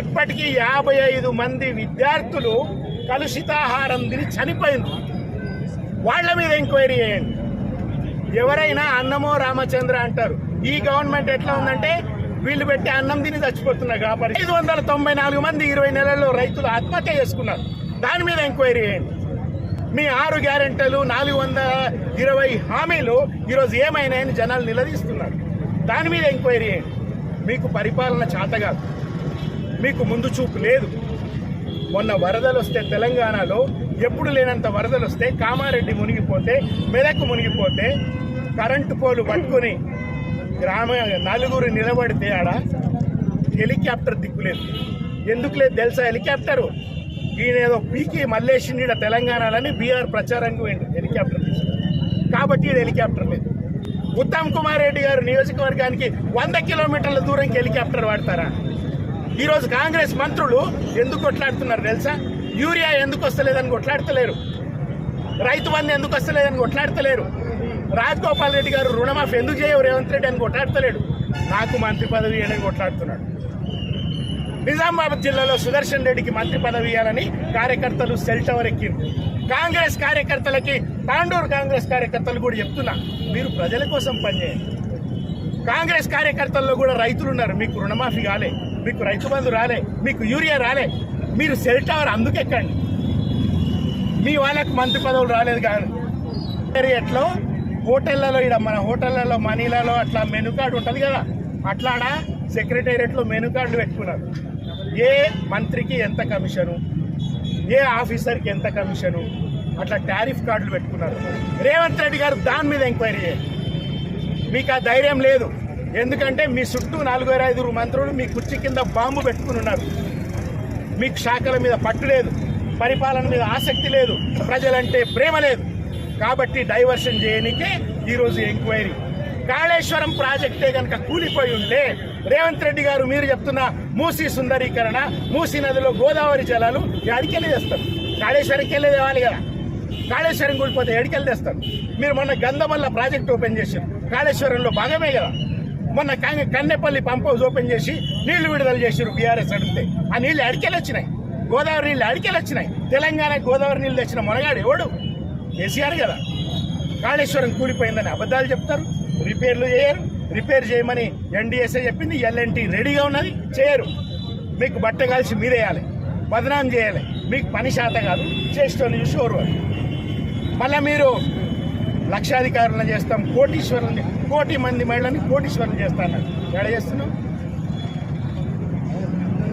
ఇప్పటికీ యాభై ఐదు మంది విద్యార్థులు కలుషితాహారం తిని చనిపోయింది. వాళ్ళ మీద ఎంక్వైరీ చేయండి. ఎవరైనా అన్నమో రామచంద్ర అంటారు. ఈ గవర్నమెంట్ ఎట్లా ఉందంటే వీళ్ళు పెట్టి అన్నం తిని చచ్చిపోతున్నారు కాబట్టి. ఐదు వందల తొంభై నాలుగు మంది ఇరవై నెలల్లో రైతులు ఆత్మహత్య చేసుకున్నారు. దాని మీద ఎంక్వైరీ చేయండి. మీ ఆరు గ్యారెంటీలు నాలుగు వందల ఇరవై హామీలు ఈరోజు ఏమైనాయని జనాలు నిలదీస్తున్నారు. దాని మీద ఎంక్వైరీ చేయండి. మీకు పరిపాలన చేతగాదు మీకు ముందు చూపు లేదు. మొన్న వరదలు వస్తే తెలంగాణలో ఎప్పుడు లేనంత వరదలు వస్తే కామారెడ్డి మునిగిపోతే మెదక్ మునిగిపోతే కరెంటు పోలు పట్టుకొని గ్రామ నలుగురు నిలబడితే ఆడ హెలికాప్టర్ దిక్కులేదు. ఎందుకు లేదు తెలుసా హెలికాప్టరు? ఈయన ఏదో పీకి మల్లేషిని తెలంగాణలని బీఆర్ ప్రచారానికి పోయిండు హెలికాప్టర్ కాబట్టి ఇది హెలికాప్టర్ లేదు. ఉత్తమ్ కుమార్ రెడ్డి గారు నియోజకవర్గానికి వంద కిలోమీటర్ల దూరంకి హెలికాప్టర్ వాడతారా? ఈరోజు కాంగ్రెస్ మంత్రులు ఎందుకు కొట్లాడుతున్నారు తెలుసా? యూరియా ఎందుకు వస్తలేదని కొట్లాడతలేరు. రైతు బంధు ఎందుకు వస్తలేదని కొట్లాడతలేరు. రాజగోపాల్ రెడ్డి గారు రుణమాఫీ ఎందుకు చేయవు? రేవంత్ రెడ్డి అని కొట్లాడతలేడు. నాకు మంత్రి పదవి అని కొట్లాడుతున్నాడు. నిజామాబాద్ జిల్లాలో సుదర్శన్ రెడ్డికి మంత్రి పదవి ఇవ్వాలని కార్యకర్తలు సెల్ టవర్ ఎక్కింది కాంగ్రెస్ కార్యకర్తలకి తాండూరు కాంగ్రెస్ కార్యకర్తలు కూడా చెప్తున్నా మీరు ప్రజల కోసం పనిచేయండి. కాంగ్రెస్ కార్యకర్తల్లో కూడా రైతులు ఉన్నారు మీకు రుణమాఫీ కాలే. మీకు రైతు బంధు రాలే మీకు యూరియా రాలే మీరు సెల్ టవర్ అందుకెక్కండి మీ వాళ్ళకి మంత్రి పదవులు రాలేదు కానీ. ఎట్లో? హోటళ్ళలో ఇక్కడ మన హోటళ్ళలో మనీలలో అట్లా మెనూ కార్డు ఉంటుంది కదా అట్లాడ? సెక్రటేరియట్లో మెనూ కార్డులు పెట్టుకున్నారు. ఏ మంత్రికి ఎంత కమిషను? ఏ ఆఫీసర్కి ఎంత కమిషను? అట్లా టారిఫ్ కార్డులు పెట్టుకున్నారు. రేవంత్ రెడ్డి గారు దాని మీద ఎంక్వైరీ చేయండి మీకు ఆ ధైర్యం లేదు. ఎందుకంటే మీ చుట్టూ నాలుగురు ఐదుగురు మంత్రులు మీ కుర్చీ కింద బాంబు పెట్టుకుని ఉన్నారు. మీకు శాఖల మీద పట్టు లేదు పరిపాలన మీద ఆసక్తి లేదు ప్రజలంటే ప్రేమ లేదు. కాబట్టి డైవర్షన్ చేయనికే ఈరోజు ఎంక్వైరీ. కాళేశ్వరం ప్రాజెక్టే కనుక కూలిపోయి ఉంటే రేవంత్ రెడ్డి గారు మీరు చెప్తున్న మూసీ సుందరీకరణ మూసీ నదిలో గోదావరి జలాలు అడికెళ్ళి తెస్తారు. కాళేశ్వరంకి వెళ్ళి తేవాలి కదా. కాళేశ్వరం కూలిపోతే ఎడికెళ్ళి తెస్తారు. మీరు మొన్న గంధమల్ల ప్రాజెక్ట్ ఓపెన్ చేశారు. కాళేశ్వరంలో భాగమే కదా. మొన్న కన్నెపల్లి పంప్ హౌస్ ఓపెన్ చేసి నీళ్ళు విడుదల చేసారు బీఆర్ఎస్ అడిగితే. ఆ నీళ్ళు అడికెళ్ళి వచ్చినాయి. గోదావరి నీళ్ళు అడికెళ్ళి వచ్చినాయి. తెలంగాణ గోదావరి నీళ్ళు తెచ్చిన మొనగాడు ఎవడు? కేసీఆర్ కదా. కాళేశ్వరం కూలిపోయిందని అబద్ధాలు చెప్తారు. రిపేర్లు చేయరు. రిపేర్ చేయమని ఎన్డీఎస్ఏ చెప్పింది. ఎల్ఎన్టీ రెడీగా ఉన్నది. చేయరు. మీకు బట్ట కలిసి మీరేయాలి బదనాం చేయాలి. మీకు పని శాత కాదు. చేసేటోళ్ళు చూసి ఓర్వరు. మళ్ళీ మీరు లక్షాధికారులను చేస్తాం కోటీశ్వరుని కోటి మంది మహిళని కోటీశ్వరులు చేస్తాను ఎక్కడ చేస్తున్నాం?